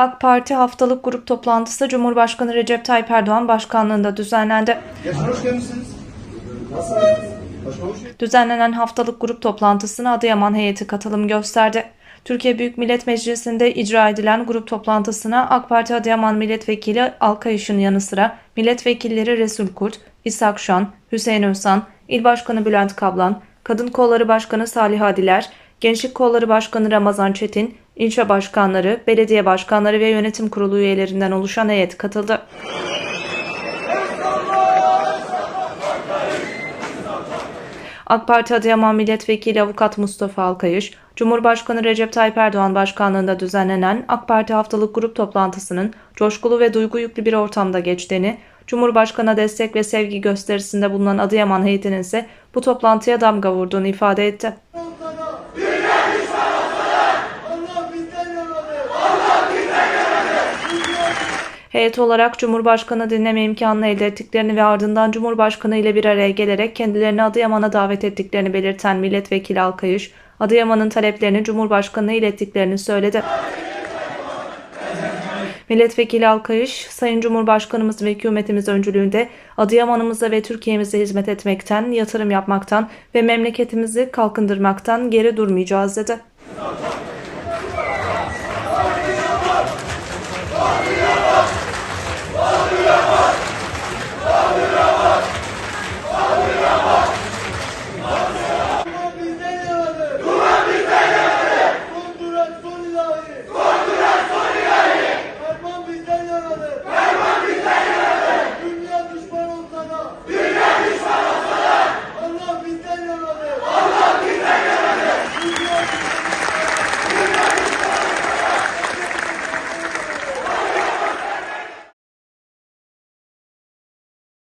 AK Parti haftalık grup toplantısı Cumhurbaşkanı Recep Tayyip Erdoğan başkanlığında düzenlendi. Düzenlenen haftalık grup toplantısına Adıyaman heyeti katılım gösterdi. Türkiye Büyük Millet Meclisi'nde icra edilen grup toplantısına AK Parti Adıyaman Milletvekili Alkayış'ın yanı sıra milletvekilleri Resul Kurt, İshak Şan, Hüseyin Özsan, İl Başkanı Bülent Kablan, Kadın Kolları Başkanı Salih Adiler, Gençlik Kolları Başkanı Ramazan Çetin, ilçe başkanları, belediye başkanları ve yönetim kurulu üyelerinden oluşan heyet katıldı. AK Parti Adıyaman Milletvekili Avukat Mustafa Alkayış, Cumhurbaşkanı Recep Tayyip Erdoğan başkanlığında düzenlenen AK Parti haftalık grup toplantısının coşkulu ve duygu yüklü bir ortamda geçtiğini, Cumhurbaşkanı'na destek ve sevgi gösterisinde bulunan Adıyaman heyetinin ise bu toplantıya damga vurduğunu ifade etti. Heyet olarak Cumhurbaşkanı dinleme imkanını elde ettiklerini ve ardından Cumhurbaşkanı ile bir araya gelerek kendilerini Adıyaman'a davet ettiklerini belirten milletvekili Alkayış, Adıyaman'ın taleplerini Cumhurbaşkanı'na ilettiklerini söyledi. Milletvekili Alkayış, Sayın Cumhurbaşkanımız ve hükümetimiz öncülüğünde Adıyaman'ımıza ve Türkiye'mize hizmet etmekten, yatırım yapmaktan ve memleketimizi kalkındırmaktan geri durmayacağız dedi.